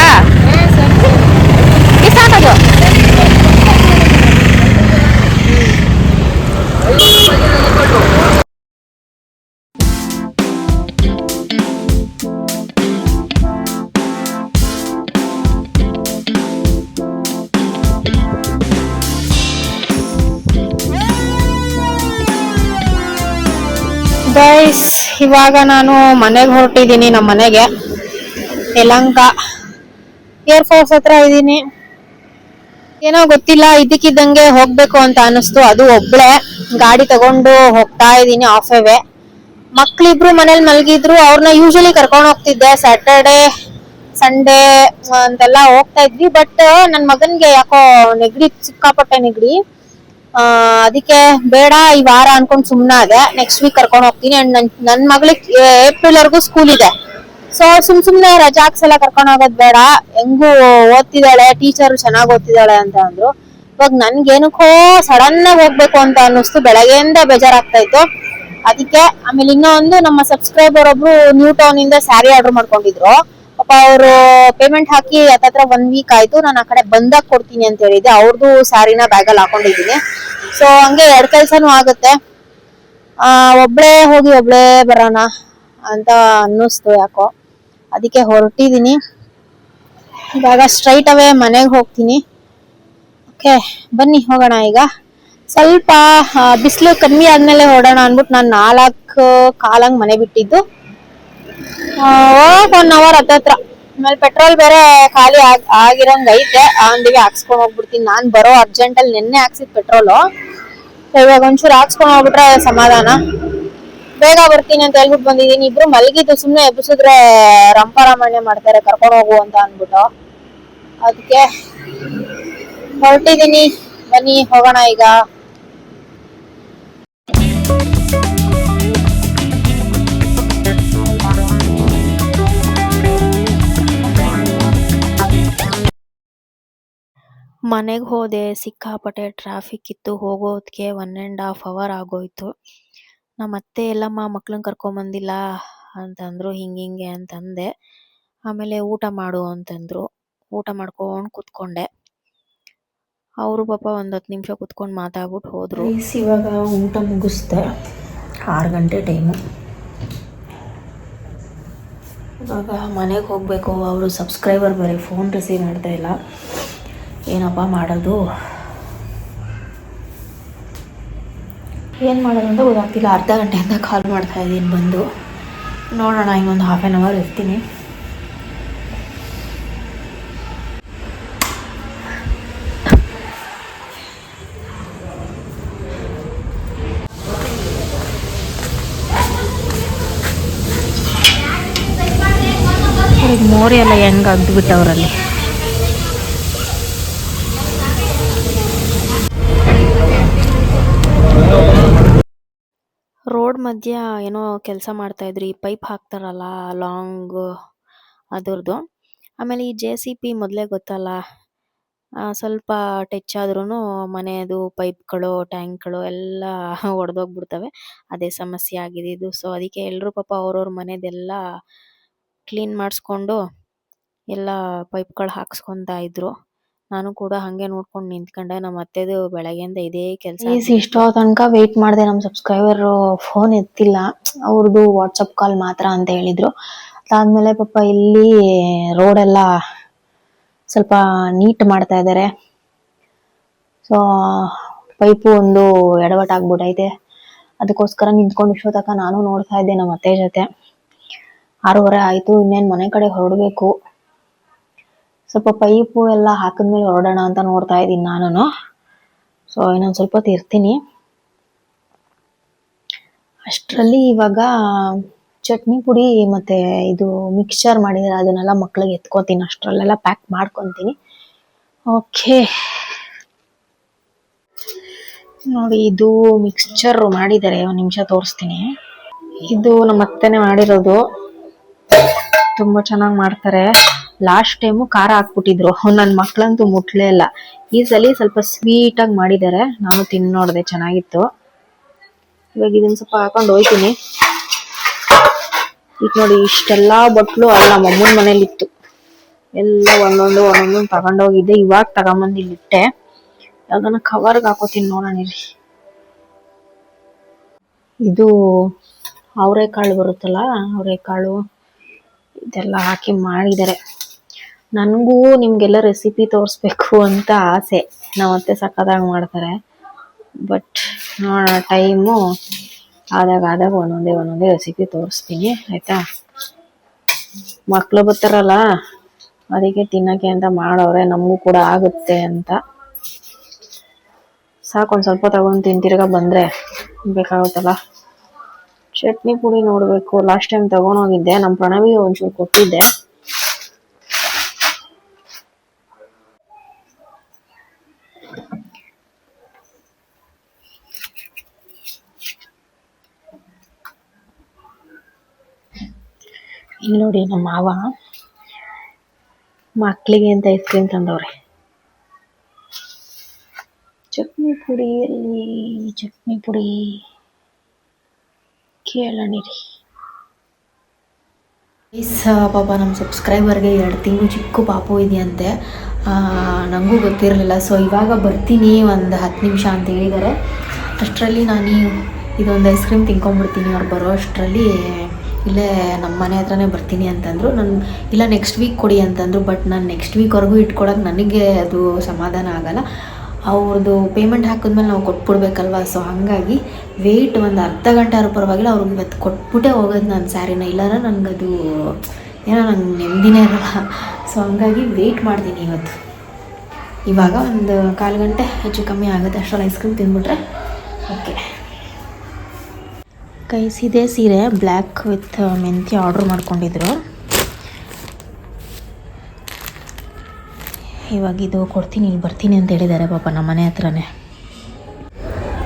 ಗೈಸ್ ಇವಾಗ ನಾನು ಮನೆಗೆ ಹೊರಟಿದ್ದೀನಿ ನಮ್ಮ ಮನೆಗೆ. ಯಲಂಕ. ಏರ್ ಫೋರ್ಸ್ ಹತ್ರ ಇದ್ದೀನಿ ಏನೋ ಗೊತ್ತಿಲ್ಲ ಇದಕ್ಕಿದ್ದಂಗೆ ಹೋಗ್ಬೇಕು ಅಂತ ಅನಿಸ್ತು ಅದು ಒಬ್ಳೆ ಗಾಡಿ ತಗೊಂಡು ಹೋಗ್ತಾ ಇದ್ದೀನಿ ಆಫ್ ವೇ ಮಕ್ಳಿಬ್ರು ಮನೇಲಿ ಮಲಗಿದ್ರು ಅವ್ರನ್ನ ಯೂಶಲಿ ಕರ್ಕೊಂಡು ಹೋಗ್ತಿದ್ದೆ. ಸ್ಯಾಟರ್ಡೆ ಸಂಡೇ ಅಂತೆಲ್ಲ ಹೋಗ್ತಾ ಇದ್ವಿ. ಬಟ್ ನನ್ನ ಮಗನ್ಗೆ ಯಾಕೋ ನೆಗಡಿ, ಸಿಕ್ಕಾಪಟ್ಟೆ ನೆಗಡಿ. ಅದಕ್ಕೆ ಬೇಡ, ಈ ವಾರ ಅನ್ಕೊಂಡ್ ಸುಮ್ನಾದೆ ನೆಕ್ಸ್ಟ್ ವೀಕ್ ಕರ್ಕೊಂಡು ಹೋಗ್ತೀನಿ. ಅಂಡ್ ನನ್ ನನ್ ಮಗಳಿಗೆ ಏಪ್ರಿಲ್ ವರ್ಗೂ ಸ್ಕೂಲ್ ಇದೆ. ಸೊ ಸುಮ್ ಸುಮ್ನೆ ರಜಾ ಹಾಕ್ಸೆಲ್ಲ ಕರ್ಕೊಂಡು ಹೋಗೋದ್ ಬೇಡ. ಹೆಂಗೂ ಓದ್ತಿದ್ದಾಳೆ ಟೀಚರ್ ಚೆನ್ನಾಗ್ ಓದ್ತಿದ್ದಾಳೆ ಅಂತ ಅಂದ್ರು. ಇವಾಗ ನನ್ಗೇನಕ್ಕೋ ಸಡನ್ ಆಗಿ ಹೋಗ್ಬೇಕು ಅಂತ ಅನ್ನಿಸ್ತು. ಬೆಳಗ್ಗೆಯಿಂದ ಬೇಜಾರಾಗ್ತಾ ಇತ್ತು. ಅದಕ್ಕೆ ಆಮೇಲೆ ಇನ್ನೊಂದು ನಮ್ಮ ಸಬ್ಸ್ಕ್ರೈಬರ್ ಒಬ್ರು ನ್ಯೂ ಟೌನ್ ಇಂದ ಸ್ಯಾರಿ ಆರ್ಡರ್ ಮಾಡ್ಕೊಂಡಿದ್ರು. ಪಾಪ ಅವರು ಪೇಮೆಂಟ್ ಹಾಕಿ ಹತ್ರ ಒನ್ ವೀಕ್ ಆಯ್ತು, ನಾನು ಆ ಕಡೆ ಬಂದಾಗ ಕೊಡ್ತೀನಿ ಅಂತ ಹೇಳಿದ್ದೆ. ಅವ್ರದ್ದು ಸ್ಯಾರಿನ ಬ್ಯಾಗಲ್ಲಿ ಹಾಕೊಂಡಿದ್ದೀನಿ. ಸೊ ಹಂಗೆ ಎರಡ್ ಕೆಲ್ಸನೂ ಆಗುತ್ತೆ. ಆ, ಒಬ್ಳೇ ಹೋಗಿ ಒಬ್ಳೇ ಬರೋಣ ಅಂತ ಅನ್ನಿಸ್ತು ಯಾಕೋ. ಅದಕ್ಕೆ ಹೊರಟಿದ್ದೀನಿ ಇವಾಗ ಸ್ಟ್ರೈಟ್ ಅವೇ ಮನೆಗೆ ಹೋಗ್ತೀನಿ. ಓಕೆ ಬನ್ನಿ, ಹೋಗೋಣ ಈಗ. ಸ್ವಲ್ಪ ಬಿಸಿಲು ಕಮ್ಮಿ ಆದ್ಮೇಲೆ ಹೊರಡೋಣ ಅಂದ್ಬಿಟ್ಟು ನಾನು ನಾಲ್ಕು ಕಾಲಂಗೆ ಮನೆ ಬಿಟ್ಟಿದ್ದು. ಹೋಗಕ್ ಒನ್ ಅವರ್ ಹತ್ತತ್ರ. ಆಮೇಲೆ ಪೆಟ್ರೋಲ್ ಬೇರೆ ಖಾಲಿ ಆಗ್, ಆಗಿರಂಗ್ ಐತೆ. ಅವನಿಗೆ ಹಾಕ್ಸ್ಕೊಂಡ್ ಹೋಗ್ಬಿಡ್ತೀನಿ. ನಾನ್ ಬರೋ ಅರ್ಜೆಂಟ್ ಅಲ್ಲಿ ನಿನ್ನೆ ಹಾಕ್ಸಿದ್ ಪೆಟ್ರೋಲು ಇವಾಗ ಒಂಚೂರು ಹಾಕ್ಸ್ಕೊಂಡ್ ಹೋಗ್ಬಿಟ್ರೆ ಸಮಾಧಾನ. ಬೇಗ ಬರ್ತೀನಿ ಅಂತ ಹೇಳ್ಬಿಟ್ಟು ಬಂದಿದ್ದೀನಿ. ಇಬ್ರು ಮಲಗಿದ್ದು ಸುಮ್ನೆ ಎಬ್ಬಿಸಿದ್ರೆ ರಂಪಾರಾಮಾಣ್ಯ ಮಾಡ್ತಾರೆ, ಕರ್ಕೊಂಡು ಹೋಗು ಅಂತ ಅನ್ಬಿಟ್ಟು ಅದಕ್ಕೆ ಹೊರಟಿದ್ದೀನಿ ಬನ್ನಿ, ಹೋಗೋಣ ಈಗ. ಮನೆಗೆ ಹೋದೆ, ಸಿಕ್ಕಾಪಟ್ಟೆ ಟ್ರಾಫಿಕ್ ಇತ್ತು. ಹೋಗೋದಕ್ಕೆ ಒನ್ ಆ್ಯಂಡ್ ಹಾಫ್ ಅವರ್ ಆಗೋಯ್ತು. ನಮ್ಮ ಅತ್ತೆ, ಎಲ್ಲಮ್ಮ ಮಕ್ಳನ್ನ ಕರ್ಕೊಂಬಂದಿಲ್ಲ ಅಂತಂದರು. ಹಿಂಗೆ ಹಿಂಗೆ, ಅಂತಂದೆ. ಆಮೇಲೆ ಊಟ ಮಾಡು ಅಂತಂದರು. ಊಟ ಮಾಡ್ಕೊಂಡು ಕೂತ್ಕೊಂಡೆ. ಅವರು ಪಾಪ ಒಂದು ಹತ್ತು ನಿಮಿಷ ಕೂತ್ಕೊಂಡು ಮಾತಾಡ್ಬಿಟ್ಟು ಹೋದರು. ಇವಾಗ ಊಟ ಮುಗಿಸ್ದೆ. ಆರು ಗಂಟೆ ಟೈಮು ಇವಾಗ ಮನೆಗೆ ಹೋಗಬೇಕು. ಅವರು ಸಬ್ಸ್ಕ್ರೈಬರ್ ಬರೀ ಫೋನ್ ರಿಸೀವ್ ಮಾಡ್ತಾ ಇಲ್ಲ. ಏನಪ್ಪ ಮಾಡೋದು? ಏನು ಮಾಡೋದು ಅಂತ ಗೊತ್ತಾಗ್ತಿಲ್ಲ. ಅರ್ಧ ಗಂಟೆಯಿಂದ ಕಾಲ್ ಮಾಡ್ತಾ ಇದ್ದೀನಿ ಬಂದು. ನೋಡೋಣ, ಇನ್ನೊಂದು ಹಾಫ್ ಆನ್ ಅವರ್ ಇರ್ತೀನಿ. ಮೋರಿ ಎಲ್ಲ ಹೆಂಗೆ ಅವರಲ್ಲಿ ರೋಡ್ ಮಧ್ಯ ಏನೋ ಕೆಲಸ ಮಾಡ್ತಾ ಇದ್ರಿ ಪೈಪ್ ಹಾಕ್ತಾರಲ್ಲ ಲಾಂಗ್ ಅದರದು. ಆಮೇಲೆ ಈ ಜೆ ಸಿ ಪಿ ಮೊದಲೇ ಗೊತ್ತಲ್ಲ ಸ್ವಲ್ಪ ಟಚ್ ಆದ್ರೂ ಮನೆಯದು ಪೈಪ್ಗಳು, ಟ್ಯಾಂಕ್ಗಳು ಎಲ್ಲ ಒಡೆದೋಗ್ಬಿಡ್ತವೆ. ಅದೇ ಸಮಸ್ಯೆ ಆಗಿದೆ ಇದು. ಸೊ ಅದಕ್ಕೆ ಎಲ್ಲರೂ ಪಾಪ ಅವ್ರವ್ರ ಮನೆದೆಲ್ಲ ಕ್ಲೀನ್ ಮಾಡಿಸ್ಕೊಂಡು ಎಲ್ಲ ಪೈಪ್ಗಳು ಹಾಕ್ಸ್ಕೊತಾ ಇದ್ರು ನಾನು ಕೂಡ ಹಂಗೆ ನೋಡ್ಕೊಂಡು ನಿಂತ್ಕೊಂಡೆ. ನಮ್ಮ ಅತ್ತೆದು ಬೆಳಗ್ಗೆಯಿಂದ ಇದೇ ಕೆಲಸ ಪ್ಲೀಸ್ ಇಷ್ಟೋ ತನಕ ವೇಟ್ ಮಾಡಿದೆ. ನಮ್ಮ ಸಬ್ಸ್ಕ್ರೈಬರ್ ಫೋನ್ ಎತ್ತಿಲ್ಲ. ಅವ್ರದ್ದು ವಾಟ್ಸಪ್ ಕಾಲ್ ಮಾತ್ರ ಅಂತ ಹೇಳಿದ್ರು. ಅದಾದ್ಮೇಲೆ ಪಾಪ ಇಲ್ಲಿ ರೋಡ್ ಎಲ್ಲ ಸ್ವಲ್ಪ ನೀಟ್ ಮಾಡ್ತಾ ಇದ್ದಾರೆ ಸೊ ಪೈಪು ಒಂದು ಎಡವಟ್ ಆಗ್ಬಿಟ್ಟೈತೆ ಅದಕ್ಕೋಸ್ಕರ ನಿಂತ್ಕೊಂಡು ಇಷ್ಟೋ ತನಕ ನಾನು ನೋಡ್ತಾ ಇದ್ದೆ ನಮ್ಮ ಅತ್ತೆ ಜೊತೆ. ಆರೂವರೆ ಆಯ್ತು. ಇನ್ನೇನು ಮನೆ ಕಡೆ ಹೊರಡ್ಬೇಕು. ಸ್ವಲ್ಪ ಪೈಪು ಎಲ್ಲ ಹಾಕಿದ್ಮೇಲೆ ಹೊರಡೋಣ ಅಂತ ನೋಡ್ತಾ ಇದ್ದೀನಿ ನಾನು ಸೊ ಇನ್ನೊಂದು ಸ್ವಲ್ಪ ಹೊತ್ತು ಅಷ್ಟರಲ್ಲಿ ಇವಾಗ ಚಟ್ನಿ ಪುಡಿ ಮತ್ತೆ ಇದು ಮಿಕ್ಸ್ಚರ್ ಮಾಡಿದ್ರೆ ಅದನ್ನೆಲ್ಲ ಮಕ್ಳಿಗೆ ಎತ್ಕೋತೀನಿ. ಅಷ್ಟರಲ್ಲೆಲ್ಲ ಪ್ಯಾಕ್ ಮಾಡ್ಕೊತೀನಿ. ಓಕೆ ನೋಡಿ, ಇದು ಮಿಕ್ಸ್ಚರ್ ಮಾಡಿದ್ದಾರೆ. ಒಂದು ನಿಮಿಷ ತೋರಿಸ್ತೀನಿ. ಇದು ನಮ್ಮ ಅತ್ತೆನೆ ಮಾಡಿರೋದು. ತುಂಬಾ ಚೆನ್ನಾಗಿ ಮಾಡ್ತಾರೆ. ಲಾಸ್ಟ್ ಟೈಮು ಖಾರ ಹಾಕ್ಬಿಟ್ಟಿದ್ರು. ನನ್ನ ಮಕ್ಳಂತೂ ಮುಟ್ಲೇ ಇಲ್ಲ. ಈ ಸಲ ಸ್ವಲ್ಪ ಸ್ವೀಟ್ ಆಗಿ ಮಾಡಿದ್ದಾರೆ ನಾನು ತಿನ್ ನೋಡಿದೆ, ಚೆನ್ನಾಗಿತ್ತು. ಇವಾಗ ಇದನ್ನ ಸ್ವಲ್ಪ ಹಾಕೊಂಡು ಹೋಯ್ತೀನಿ. ಈಗ ನೋಡಿ, ಇಷ್ಟೆಲ್ಲ ಬಟ್ಲು ಅದು ನಮ್ಮ ಅಮ್ಮನ ಮನೇಲಿ ಇತ್ತು ಎಲ್ಲ ಒಂದೊಂದು ಒಂದೊಂದು ತಗೊಂಡೋಗಿದ್ದೆ ಇವಾಗ ತಗೊಂಬಂದು ಇಲ್ಲಿ ಇಟ್ಟೆ. ಯಾವ್ದನ್ನ ಕವರ್ಗೆ ಹಾಕೋತೀನಿ ನೋಡೋಣ ಇದು ಅವರೆಕಾಳು ಬರುತ್ತಲ್ಲ, ಅವರೆಕಾಳು. ಇದೆಲ್ಲ ಹಾಕಿ ಮಾಡಿದ್ದಾರೆ ನನಗೂ ನಿಮಗೆಲ್ಲ ರೆಸಿಪಿ ತೋರಿಸ್ಬೇಕು ಅಂತ ಆಸೆ. ನಾವು ಅತ್ತೆ ಸಕ್ಕತ್ತಾಗಿ ಮಾಡ್ತಾರೆ. ಬಟ್ ನೋಡೋಣ, ಟೈಮು ಆದಾಗ ಆದಾಗ ಒಂದೊಂದೇ ಒಂದೊಂದೇ ರೆಸಿಪಿ ತೋರಿಸ್ತೀನಿ, ಆಯಿತಾ? ಮಕ್ಕಳು ಬರ್ತಾರಲ್ಲ, ಅದಕ್ಕೆ ತಿನ್ನಕ್ಕೆ ಅಂತ ಮಾಡೋರೆ, ನಮಗೂ ಕೂಡ ಆಗುತ್ತೆ ಅಂತ. ಸಾಕು, ಒಂದು ಸ್ವಲ್ಪ ತಗೊಂಡು ತಿಂತಿರ್ಗ ಬಂದರೆ ಬೇಕಾಗುತ್ತಲ್ಲ? ಚಟ್ನಿ ಪುಡಿ ನೋಡಬೇಕು. ಲಾಸ್ಟ್ ಟೈಮ್ ತಗೊಂಡೋಗಿದ್ದೆ ನಮ್ಮ ಪ್ರಣವಿ ಒಂಚೂರು ಕೊಟ್ಟಿದ್ದೆ. ಇಲ್ಲಿ ನೋಡಿ ನಮ್ಮ ಮಾವ ಮಕ್ಕಳಿಗೆ ಅಂತ ಐಸ್ ಕ್ರೀಮ್ ತಂದವ್ರೆ. ಚಟ್ನಿ ಪುಡಿಯಲ್ಲಿ ಚಟ್ನಿ ಪುಡಿ. ಕೇಳಣಿರಿ ಪ್ಲೀಸ್ ಪಾಪ ನಮ್ಮ ಸಬ್ಸ್ಕ್ರೈಬರ್ಗೆ ಎರಡು ತಿಂಗಳು ಚಿಕ್ಕ ಪಾಪು ಇದೆಯಂತೆ. ನನಗೂ ಗೊತ್ತಿರಲಿಲ್ಲ. ಸೊ ಇವಾಗ ಬರ್ತೀನಿ ಒಂದು ಹತ್ತು ನಿಮಿಷ ಅಂತ ಹೇಳಿದ್ದಾರೆ ಅಷ್ಟರಲ್ಲಿ ನಾನು ಇದೊಂದು ಐಸ್ ಕ್ರೀಮ್ ತಿನ್ಕೊಂಡ್ಬಿಡ್ತೀನಿ ಅವ್ರು ಬರೋ ಅಷ್ಟರಲ್ಲಿ. ಇಲ್ಲೇ ನಮ್ಮ ಮನೆ ಹತ್ರನೇ ಬರ್ತೀನಿ ಅಂತಂದರು, ನಾನು ಇಲ್ಲ ನೆಕ್ಸ್ಟ್ ವೀಕ್ ಕೊಡಿ ಅಂತಂದರು ಬಟ್ ನಾನು ನೆಕ್ಸ್ಟ್ ವೀಕ್ವರೆಗೂ ಇಟ್ಕೊಳಕ್ಕೆ ನನಗೆ ಅದು ಸಮಾಧಾನ ಆಗಲ್ಲ. ಅವ್ರದ್ದು ಪೇಮೆಂಟ್ ಹಾಕಿದ್ಮೇಲೆ ನಾವು ಕೊಟ್ಬಿಡ್ಬೇಕಲ್ವ? ಸೊ ಹಾಗಾಗಿ ವೆಯ್ಟ್ ಒಂದು ಅರ್ಧ ಗಂಟೆ ಆದ್ರೂ ಪರವಾಗಿಲ್ಲ, ಅವ್ರಿಗೆ ಇವತ್ತು ಕೊಟ್ಬಿಟ್ಟೇ ಹೋಗೋದು ನಾನು ಸ್ಯಾರಿನ. ಇಲ್ಲಾಂದ್ರೆ ನನಗದು ಏನೋ ನಂಗೆ ನೆಮ್ಮದಿನೇ ಇರಲ್ಲ. ಸೊ ಹಂಗಾಗಿ ವೆಯ್ಟ್ ಮಾಡ್ತೀನಿ ಇವತ್ತು. ಇವಾಗ ಒಂದು ಕಾಲು ಗಂಟೆ ಹೆಚ್ಚು ಕಮ್ಮಿ ಆಗುತ್ತೆ. ಅಷ್ಟರಲ್ಲಿ ಐಸ್ ಕ್ರೀಮ್ ತಿಂದ್ಬಿಟ್ರೆ ಓಕೆ ಕೈಸಿದೆ ಸೀರೆ ಬ್ಲ್ಯಾಕ್ ವಿತ್ ಮೆಂತಿ ಆರ್ಡ್ರ್ ಮಾಡ್ಕೊಂಡಿದ್ರು. ಇವಾಗ ಇದು ಕೊಡ್ತೀನಿ, ಇಲ್ಲಿ ಬರ್ತೀನಿ ಅಂತ ಹೇಳಿದ್ದಾರೆ ಪಾಪ ನಮ್ಮ ಮನೆ ಹತ್ರನೇ.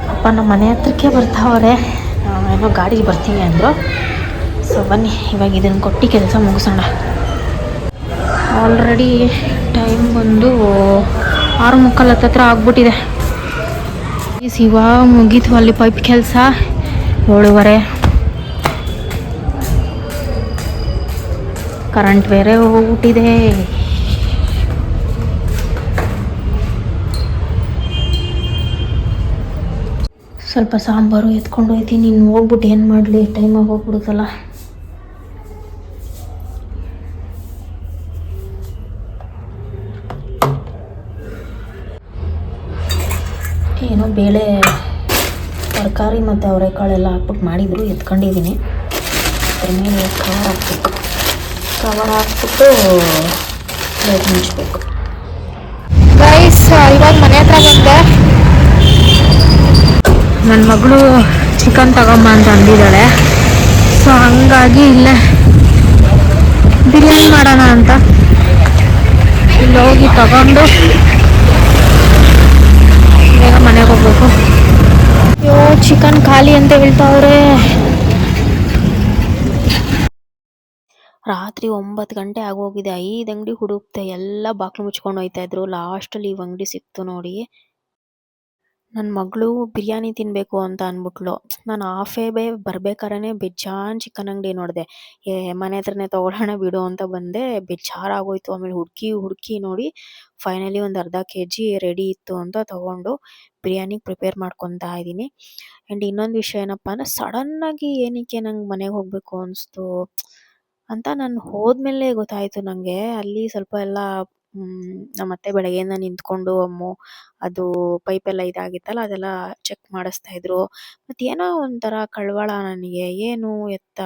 ಪಾಪ ನಮ್ಮ ಮನೆ ಹತ್ರಕ್ಕೆ ಬರ್ತಾವ್ರೆ. ಏನೋ ಗಾಡಿಗೆ ಬರ್ತೀನಿ ಅಂದರು. ಸೊ ಬನ್ನಿ, ಇವಾಗ ಇದನ್ನು ಕೊಟ್ಟು ಕೆಲಸ ಮುಗಿಸೋಣ. ಆಲ್ರೆಡಿ ಟೈಮ್ ಬಂದು ಆರು ಮುಕ್ಕಾಲು ಹತ್ತತ್ರ ಆಗ್ಬಿಟ್ಟಿದೆ. ಇವಾಗ ಮುಗೀತು ಅಲ್ಲಿ ಪೈಪ್ ಕೆಲಸ. ಏಳುವರೆ. ಕರೆಂಟ್ ಬೇರೆ ಹೋಗ್ಬಿಟ್ಟಿದೆ ಸ್ವಲ್ಪ ಸಾಂಬಾರು ಎತ್ಕೊಂಡು ಹೋಯ್ತೀನಿ. ನೀನು ಹೋಗ್ಬಿಟ್ಟು ಏನು ಮಾಡಲಿ? ಟೈಮಾಗಿ ಆಗೋಗ್ಬಿಡುತ್ತಲ್ಲ ಮತ್ತು ಅವರೆಕಾಳೆಲ್ಲ ಹಾಕ್ಬಿಟ್ಟು ಮಾಡಿದ್ರು ಎತ್ಕೊಂಡಿದ್ದೀನಿ. ಅದ್ರ ಮೇಲೆ ಕವರ್ ಹಾಕ್ಬೇಕು. ಕವರ್ ಹಾಕ್ಬಿಟ್ಟು ಪ್ಲೇಟ್ ಮುಚ್ಚಬೇಕು ಗೈಸ್ ಇವಾಗ ಮನೆ ಹತ್ರ ಬಂದೆ. ನನ್ನ ಮಗಳು ಚಿಕನ್ ತಗೊಂಬ ಅಂತ ಅಂದಿದ್ದಾಳೆ. ಸೊ ಹಂಗಾಗಿ ಇಲ್ಲೇ ಬಿರಿಯಾನಿ ಮಾಡೋಣ ಅಂತ ಇಲ್ಲಿ ಹೋಗಿ ತಗೊಂಡು ಬೇಗ ಮನೆಗೆ ಹೋಗ್ಬೇಕು. ಅಯ್ಯೋ, ಚಿಕನ್ ಖಾಲಿ ಅಂತ ಹೇಳ್ತಾವ್ರೆ ರಾತ್ರಿ ಒಂಬತ್ತು ಗಂಟೆ ಆಗೋಗಿದೆ. ಐದು ಅಂಗಡಿ ಹುಡುಕ್ತೆ ಎಲ್ಲ ಬಾಕ್ಲು ಮುಚ್ಕೊಂಡು ಹೋಯ್ತಾ ಇದ್ರು. ಲಾಸ್ಟಲ್ಲಿ ಈ ಅಂಗಡಿ ಸಿಕ್ತು ನೋಡಿ. ನನ್ನ ಮಗಳು ಬಿರಿಯಾನಿ ತಿನ್ನಬೇಕು ಅಂತ ಅಂದ್ಬಿಟ್ಲು ನಾನು ಹಾಫೇ ಬೇ ಬರ್ಬೇಕಾದ್ರೆ ಬೇಜಾನ್ ಚಿಕನ್ ಅಂಗಡಿ ನೋಡಿದೆ. ಏ, ಮನೆ ಹತ್ರನೇ ತೊಗೊಳ್ಳೋಣ ಬಿಡು ಅಂತ ಬಂದೆ. ಬೇಜಾರಾಗೋಯ್ತು. ಆಮೇಲೆ ಹುಡುಕಿ ಹುಡುಕಿ ನೋಡಿ ಫೈನಲಿ ಒಂದು ಅರ್ಧ ಕೆ ಜಿ ರೆಡಿ ಇತ್ತು ಅಂತ ತಗೊಂಡು ಬಿರಿಯಾನಿಗೆ ಪ್ರಿಪೇರ್ ಮಾಡ್ಕೊತಾ ಇದ್ದೀನಿ. ಆ್ಯಂಡ್ ಇನ್ನೊಂದು ವಿಷಯ ಏನಪ್ಪ ಅಂದರೆ ಸಡನ್ನಾಗಿ ಏನಕ್ಕೆ ನಂಗೆ ಮನೆಗೆ ಹೋಗಬೇಕು ಅನಿಸ್ತು ಅಂತ ನಾನು ಹೋದ್ಮೇಲೆ ಗೊತ್ತಾಯಿತು ನನಗೆ ಅಲ್ಲಿ ಸ್ವಲ್ಪ ಎಲ್ಲ ನಮ್ಮ ಅತ್ತೆ ಬೆಳಗ್ಗೆಯಿಂದ ನಿಂತ್ಕೊಂಡು, ಅಮ್ಮು, ಅದು ಪೈಪ್ ಎಲ್ಲ ಇದಾಗಿತ್ತಲ್ಲ, ಅದೆಲ್ಲ ಚೆಕ್ ಮಾಡಿಸ್ತಾ ಇದ್ರು. ಮತ್ತೆ ಏನೋ ಒಂಥರ ಕಳವಳ ನನಗೆ. ಏನು ಎತ್ತ,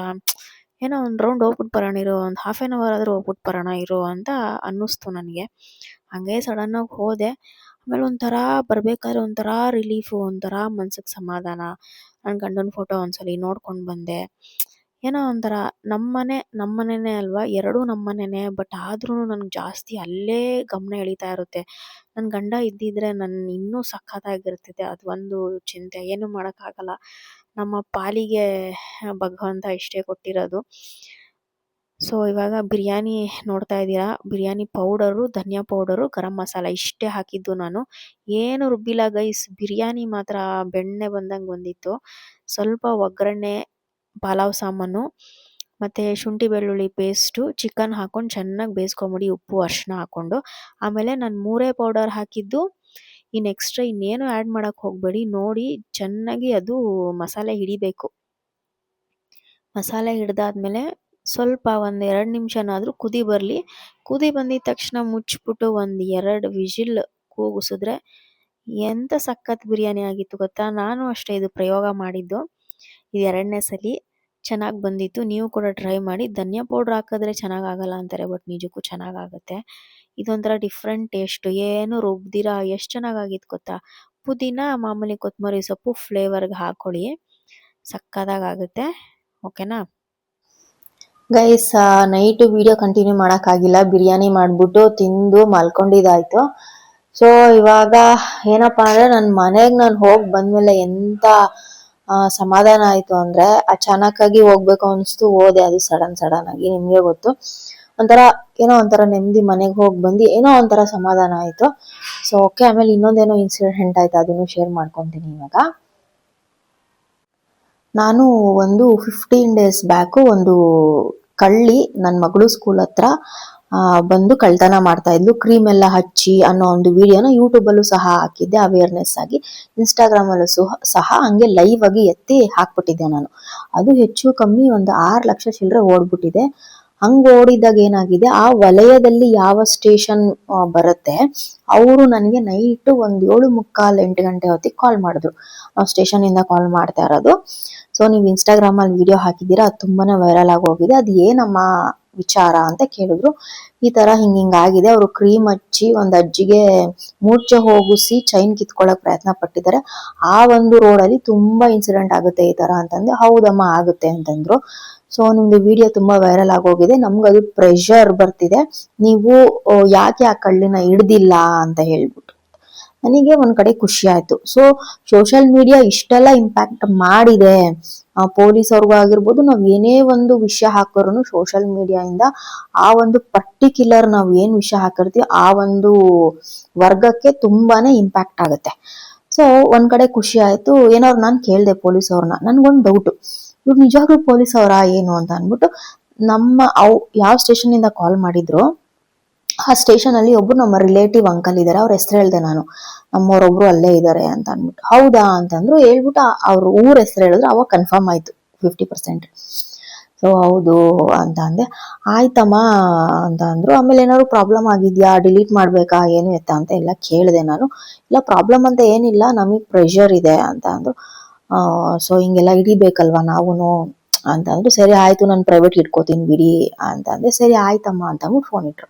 ಏನೋ ಒಂದು ರೌಂಡ್ ಹೋಗ್ಬಿಟ್ಟು ಬರೋಣ ಇರೋ, ಒಂದು ಹಾಫ್ ಆನ್ ಅವರ್ ಆದರೂ ಹೋಗ್ಬಿಟ್ಟು ಬರೋಣ ಇರೋ ಅಂತ ಅನ್ನಿಸ್ತು ನನಗೆ. ಹಂಗೆ ಸಡನ್ನಾಗಿ ಹೋದೆ. ಆಮೇಲೆ ಒಂಥರ ಬರ್ಬೇಕಾದ್ರೆ ಒಂಥರ ರಿಲೀಫು ಒಂಥರ ಮನ್ಸಿಗೆ ಸಮಾಧಾನ. ನನ್ನ ಗಂಡನ ಫೋಟೋ ಒಂದ್ಸಲಿ ನೋಡ್ಕೊಂಡು ಬಂದೆ. ಏನೋ ಒಂಥರ ನಮ್ಮನೆ, ನಮ್ಮನೆನೇ ಅಲ್ವಾ? ಎರಡೂ ನಮ್ಮನೆನೇ, ಬಟ್ ಆದ್ರೂ ನನ್ಗೆ ಜಾಸ್ತಿ ಅಲ್ಲೇ ಗಮನ ಎಳೀತಾ ಇರುತ್ತೆ. ನನ್ನ ಗಂಡ ಇದ್ದಿದ್ರೆ ನಾನು ಇನ್ನೂ ಸಖತ್ತಾಗಿರ್ತಿದ್ದೆ. ಅದು ಒಂದು ಚಿಂತೆ. ಏನೂ ಮಾಡೋಕ್ಕಾಗಲ್ಲ. ನಮ್ಮ ಪಾಲಿಗೆ ಭಗವಂತ ಇಷ್ಟೇ ಕೊಟ್ಟಿರೋದು. ಸೊ, ಇವಾಗ ಬಿರಿಯಾನಿ ನೋಡ್ತಾ ಇದ್ದೀರಾ? ಬಿರಿಯಾನಿ ಪೌಡರು, ಧನಿಯಾ ಪೌಡರು, ಗರಂ ಮಸಾಲ ಇಷ್ಟೇ ಹಾಕಿದ್ದು ನಾನು. ಏನು ರುಬ್ಬಿಲ್ಲ ಗೈಸ್ ಬಿರಿಯಾನಿ ಮಾತ್ರ ಬೆಣ್ಣೆ ಬಂದಂಗೆ ಬಂದಿತ್ತು. ಸ್ವಲ್ಪ ಒಗ್ಗರಣೆ ಪಲಾವ್ ಸಾಮಾನು ಮತ್ತು ಶುಂಠಿ ಬೆಳ್ಳುಳ್ಳಿ ಪೇಸ್ಟು ಚಿಕನ್ ಹಾಕ್ಕೊಂಡು ಚೆನ್ನಾಗಿ ಬೇಯಿಸ್ಕೊಂಬಿಡಿ, ಉಪ್ಪು, ಅರಿಶಿನ ಹಾಕ್ಕೊಂಡು ಆಮೇಲೆ ನಾನು ಮೂರೇ ಪೌಡರ್ ಹಾಕಿದ್ದು ಇನ್ನು ಎಕ್ಸ್ಟ್ರಾ ಇನ್ನೇನು ಆ್ಯಡ್ ಮಾಡೋಕ್ಕೆ ಹೋಗಬೇಡಿ, ನೋಡಿ ಚೆನ್ನಾಗಿ ಅದು ಮಸಾಲೆ ಹಿಡಿಬೇಕು. ಮಸಾಲೆ ಹಿಡ್ದಾದ್ಮೇಲೆ ಸ್ವಲ್ಪ ಒಂದು ಎರಡು ನಿಮಿಷನಾದರೂ ಕುದಿ ಬರಲಿ. ಕುದಿ ಬಂದಿದ ತಕ್ಷಣ ಮುಚ್ಚಿಬಿಟ್ಟು ಒಂದು ಎರಡು ವಿಜಿಲ್ ಕೂಗಿಸಿದ್ರೆ ಎಂಥ ಸಖತ್ ಬಿರಿಯಾನಿ ಆಗಿತ್ತು ಗೊತ್ತಾ? ನಾನು ಅಷ್ಟೇ ಇದು ಪ್ರಯೋಗ ಮಾಡಿದ್ದು. ಇದು ಎರಡನೇ ಸಲ. ಚೆನ್ನಾಗಿ ಬಂದಿತ್ತು. ನೀವು ಕೂಡ ಟ್ರೈ ಮಾಡಿ. ಧನಿಯಾ ಪೌಡ್ರ್ ಹಾಕಿದ್ರೆ ಚೆನ್ನಾಗಾಗಲ್ಲ ಅಂತಾರೆ ಬಟ್ ನಿಜಕ್ಕೂ ಚೆನ್ನಾಗಾಗುತ್ತೆ. ಇದೊಂಥರ ಡಿಫ್ರೆಂಟ್ ಟೇಸ್ಟ್ ಏನು ರುಬ್ದಿರ, ಎಷ್ಟು ಚೆನ್ನಾಗಾಗಿತ್ತು ಗೊತ್ತಾ? ಪುದೀನ, ಮಾಮೂಲಿ ಕೊತ್ತಂಬರಿ ಸೊಪ್ಪು ಫ್ಲೇವರ್ಗೆ ಹಾಕೊಳ್ಳಿ. ಸಕ್ಕದಾಗುತ್ತೆ ಓಕೆನಾ? ಗೈಸ್ ನೈಟು ವಿಡಿಯೋ ಕಂಟಿನ್ಯೂ ಮಾಡೋಕ್ಕಾಗಿಲ್ಲ. ಬಿರಿಯಾನಿ ಮಾಡಿಬಿಟ್ಟು ತಿಂದು ಮಲ್ಕೊಂಡಿದ್ದಾಯ್ತು. ಸೊ ಇವಾಗ ಏನಪ್ಪ ಅಂದರೆ ನನ್ನ ಮನೆಗೆ ನಾನು ಹೋಗಿ ಬಂದಮೇಲೆ ಎಂಥ ಸಮಾಧಾನ ಆಯ್ತು ಅಂದ್ರೆ ಅಚಾನಕ್ ಆಗಿ ಹೋಗ್ಬೇಕು ಅನಿಸ್ತು ಹೋದೆ ಅದು ಸಡನ್ ಸಡನ್ ಆಗಿ, ನಿಮ್ಗೆ ಗೊತ್ತು. ಒಂಥರ ಏನೋ ಒಂಥರ ನೆಮ್ಮದಿ ಮನೆಗೆ ಹೋಗಿ ಬಂದು ಏನೋ ಒಂಥರ ಸಮಾಧಾನ ಆಯಿತು. ಸೊ ಓಕೆ ಆಮೇಲೆ ಇನ್ನೊಂದೇನೋ ಇನ್ಸಿಡೆಂಟ್ ಆಯ್ತು, ಅದನ್ನು ಶೇರ್ ಮಾಡ್ಕೊತೀನಿ ಇವಾಗ. ನಾನು ಒಂದು ಫಿಫ್ಟೀನ್ ಡೇಸ್ ಬ್ಯಾಕು ಒಂದು ಕಳ್ಳಿ ನನ್ನ ಮಗಳು ಸ್ಕೂಲ್ ಹತ್ರ ಬಂದು ಕಳ್ತನ ಮಾಡ್ತಾ ಇದ್ಲು. ಕ್ರೀಮ್ ಎಲ್ಲ ಹಚ್ಚಿ ಅನ್ನೋ ಒಂದು ವಿಡಿಯೋನ ಯೂಟ್ಯೂಬಲ್ಲೂ ಸಹ ಹಾಕಿದ್ದೆ. ಅವೇರ್ನೆಸ್ ಆಗಿ ಇನ್ಸ್ಟಾಗ್ರಾಮಲ್ಲೂ ಸಹ ಸಹ ಹಂಗೆ ಲೈವ್ ಆಗಿ ಎತ್ತಿ ಹಾಕ್ಬಿಟ್ಟಿದ್ದೆ ನಾನು. ಅದು ಹೆಚ್ಚು ಕಮ್ಮಿ ಒಂದು ಆರು ಲಕ್ಷ ಚಿಲ್ಲರೆ ಓಡ್ಬಿಟ್ಟಿದೆ. ಹಂಗೆ ಓಡಿದಾಗ ಏನಾಗಿದೆ, ಆ ವಲಯದಲ್ಲಿ ಯಾವ ಸ್ಟೇಷನ್ ಬರುತ್ತೆ, ಅವರು ನನಗೆ ನೈಟ್ ಒಂದು ಏಳು ಮುಕ್ಕಾಲು ಎಂಟು ಗಂಟೆ ಹೊತ್ತಿಗೆ ಕಾಲ್ ಮಾಡಿದ್ರು. ನಾವು ಸ್ಟೇಷನ್ ಇಂದ ಕಾಲ್ ಮಾಡ್ತಾ ಇರೋದು. ಸೊ ನೀವು ಇನ್ಸ್ಟಾಗ್ರಾಮಲ್ಲಿ ವಿಡಿಯೋ ಹಾಕಿದ್ದೀರಾ, ಅದು ತುಂಬಾನೇ ವೈರಲ್ ಆಗಿ ಹೋಗಿದೆ. ಅದು ಏನಮ್ಮ ವಿಚಾರ ಅಂತ ಕೇಳಿದ್ರು. ಈ ತರ ಹಿಂಗ ಹಿಂಗ ಆಗಿದೆ. ಅವರು ಕ್ರೀಮ್ ಹಚ್ಚಿ ಒಂದ್ ಅಜ್ಜಿಗೆ ಮೂರ್ಛೆ ಹೋಗಿಸಿ ಚೈನ್ ಕಿತ್ಕೊಳ್ಳಕ್ ಪ್ರಯತ್ನ ಪಟ್ಟಿದ್ದಾರೆ. ಆ ಒಂದು ರೋಡ್ ಅಲ್ಲಿ ತುಂಬಾ ಇನ್ಸಿಡೆಂಟ್ ಆಗುತ್ತೆ ಈ ತರ ಅಂತಂದ್ರೆ ಹೌದಮ್ಮ ಆಗುತ್ತೆ ಅಂತಂದ್ರು. ಸೊ ನಿಮ್ದು ವಿಡಿಯೋ ತುಂಬಾ ವೈರಲ್ ಆಗೋಗಿದೆ. ನಮ್ಗೆ ಅದು ಪ್ರೆಷರ್ ಬರ್ತಿದೆ. ನೀವು ಯಾಕೆ ಆ ಕಳ್ಳಿನ ಹಿಡ್ದಿಲ್ಲ ಅಂತ ಹೇಳ್ಬಿಟ್ಟು. ನನಗೆ ಒಂದ್ ಕಡೆ ಖುಷಿ ಆಯ್ತು. ಸೊ ಸೋಷಿಯಲ್ ಮೀಡಿಯಾ ಇಷ್ಟೆಲ್ಲ ಇಂಪ್ಯಾಕ್ಟ್ ಮಾಡಿದೆ. ಪೊಲೀಸ್ ಅವ್ರಿಗೂ ಆಗಿರ್ಬೋದು, ನಾವ್ ಏನೇ ಒಂದು ವಿಷಯ ಹಾಕೋರು ಸೋಷಿಯಲ್ ಮೀಡಿಯಾಯಿಂದ ಆ ಒಂದು ಪರ್ಟಿಕ್ಯುಲರ್ ನಾವ್ ಏನ್ ವಿಷಯ ಹಾಕಿರ್ತೀವಿ, ಆ ಒಂದು ವರ್ಗಕ್ಕೆ ತುಂಬಾನೇ ಇಂಪ್ಯಾಕ್ಟ್ ಆಗುತ್ತೆ. ಸೊ ಒಂದ್ ಕಡೆ ಖುಷಿ ಆಯ್ತು. ಏನಾದ್ರು ನಾನ್ ಕೇಳ್ದೆ ಪೊಲೀಸ್ ಅವ್ರನ್ನ, ನನ್ಗೊಂದು ಡೌಟ್ ಇವ್ರು ನಿಜವಾಗ್ಲೂ ಪೊಲೀಸ್ ಅವರಾ, ಏನು ಅಂತ ಅನ್ಬಿಟ್ಟು ನಮ್ಮ ಅವ್ ಯಾವ ಸ್ಟೇಷನ್ ಇಂದ ಕಾಲ್ ಮಾಡಿದ್ರು ಆ ಸ್ಟೇಷನ್ ಅಲ್ಲಿ ಒಬ್ರು ನಮ್ಮ ರಿಲೇಟಿವ್ ಅಂಕಲ್ ಇದಾರೆ. ಅವ್ರ ಹೆಸರು ಹೇಳ್ದೆ ನಾನು. ನಮ್ಮವರೊಬ್ರು ಅಲ್ಲೇ ಇದಾರೆ ಅಂತ ಅಂದ್ಬಿಟ್ಟು. ಹೌದಾ ಅಂತಂದ್ರು ಹೇಳ್ಬಿಟ್ಟು ಅವ್ರ ಊರ್ ಹೆಸರು ಹೇಳಿದ್ರು. ಅವಾಗ ಕನ್ಫರ್ಮ್ ಆಯ್ತು ಫಿಫ್ಟಿ ಪರ್ಸೆಂಟ್ ಸೊ ಹೌದು ಅಂತ ಅಂದೆ. ಆಯ್ತಮ್ಮ ಅಂತ ಅಂದ್ರು. ಆಮೇಲೆ ಏನಾದ್ರು ಪ್ರಾಬ್ಲಮ್ ಆಗಿದ್ಯಾ? ಡಿಲೀಟ್ ಮಾಡ್ಬೇಕಾ? ಏನು ಎತ್ತ ಅಂತ ಎಲ್ಲ ಕೇಳಿದೆ ನಾನು. ಇಲ್ಲ ಪ್ರಾಬ್ಲಮ್ ಅಂತ ಏನಿಲ್ಲ. ನಮಗೆ ಪ್ರೆಷರ್ ಇದೆ ಅಂತ ಅಂದ್ರು. ಸೊ ಹಿಂಗೆಲ್ಲ ಹಿಡಿಬೇಕಲ್ವಾ ನಾವುನು ಅಂತ ಅಂದ್ರು. ಸರಿ, ಆಯ್ತು. ನಾನು ಪ್ರೈವೇಟ್ ಇಟ್ಕೋತೀನಿ ಬಿಡಿ ಅಂತ ಅಂದೆ. ಸರಿ, ಆಯ್ತಮ್ಮ ಅಂತ ಫೋನ್ ಇಟ್ರು.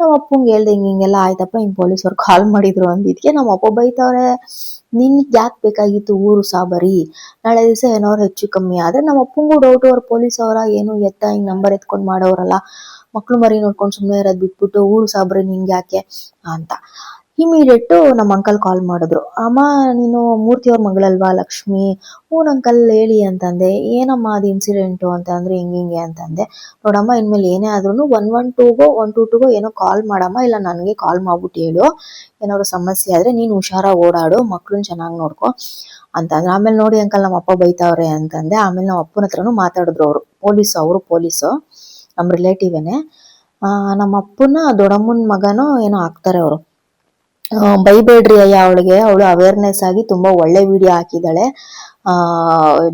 ನಮ್ಮ ಅಪ್ಪಂಗೆ ಹೇಳ್ದೆ, ಹಿಂಗೆ ಹಿಂಗೆಲ್ಲ ಆಯ್ತಪ್ಪ ಪೊಲೀಸ್ ಪೊಲೀಸವ್ರು ಕಾಲ್ ಮಾಡಿದ್ರು ಅಂದಿದ್ಕೆ ನಮ್ಮ ಅಪ್ಪ ಬೈತವ್ರೆ. ನಿನ್ಗೆ ಯಾಕೆ ಬೇಕಾಗಿತ್ತು ಊರು ಸಾಬರಿ ನಾಳೆ ದಿವಸ ಏನಾದ್ರು ಹೆಚ್ಚು ಕಮ್ಮಿ. ಆದ್ರೆ ನಮ್ಮ ಅಪ್ಪಂಗೂ ಡೌಟ್ ಅವ್ರು ಪೊಲೀಸ್ ಅವರ ಏನು ಎತ್ತ ಹಿಂಗ್ ನಂಬರ್ ಎತ್ಕೊಂಡ್ ಮಾಡೋರಲ್ಲ. ಮಕ್ಳು ಮರಿ ನೋಡ್ಕೊಂಡು ಸುಮ್ಮನೆ ಇರೋದ್ ಬಿಟ್ಬಿಟ್ಟು ಊರು ಸಾಬ್ರಿ ನಿಂಗೆ ಯಾಕೆ ಅಂತ. ಇಮಿಡಿಯೇಟು ನಮ್ಮ ಅಂಕಲ್ ಕಾಲ್ ಮಾಡಿದ್ರು. ಅಮ್ಮ, ನೀನು ಮೂರ್ತಿಯವ್ರ ಮಗಳಲ್ವಾ ಲಕ್ಷ್ಮಿ? ಹ್ಞೂ ಅಂಕಲ್ ಹೇಳಿ ಅಂತಂದೆ. ಏನಮ್ಮ ಅದು ಇನ್ಸಿಡೆಂಟು ಅಂತಂದ್ರೆ ಹಿಂಗೆ ಹಿಂಗೆ ಅಂತಂದೆ. ನೋಡಮ್ಮ, ಇನ್ಮೇಲೆ ಏನೇ ಆದ್ರೂ ಒನ್ ಒನ್ ಟೂಗೋ ಒನ್ ಟು ಟೂಗೋ ಏನೋ ಕಾಲ್ ಮಾಡಮ್ಮ, ಇಲ್ಲ ನನಗೆ ಕಾಲ್ ಮಾಡ್ಬಿಟ್ಟು ಹೇಳು. ಏನಾದ್ರು ಸಮಸ್ಯೆ ಆದ್ರೆ ನೀನು ಹುಷಾರಾಗಿ ಓಡಾಡು, ಮಕ್ಳನ್ನ ಚೆನ್ನಾಗಿ ನೋಡ್ಕೊ ಅಂತಂದ್ರೆ. ಆಮೇಲೆ ನೋಡಿ ಅಂಕಲ್ ನಮ್ಮ ಅಪ್ಪ ಬೈತಾವ್ರೆ ಅಂತಂದೆ. ಆಮೇಲೆ ನಮ್ಮ ಅಪ್ಪನ ಹತ್ರನೂ ಮಾತಾಡಿದ್ರು ಅವರು. ಪೊಲೀಸು ಅವರು ಪೊಲೀಸು, ನಮ್ಮ ರಿಲೇಟಿವೇನೆ ನಮ್ಮ ಅಪ್ಪನ ದೊಡ್ಡಮ್ಮನ ಮಗನೋ ಏನೋ ಆಗ್ತಾರೆ ಅವರು. ಬೈಬೇಡ್ರಿ ಅಯ್ಯ ಅವಳಿಗೆ. ಅವಳು ಅವೇರ್ನೆಸ್ ಆಗಿ ತುಂಬಾ ಒಳ್ಳೆ ವಿಡಿಯೋ ಹಾಕಿದಾಳೆ ಆ,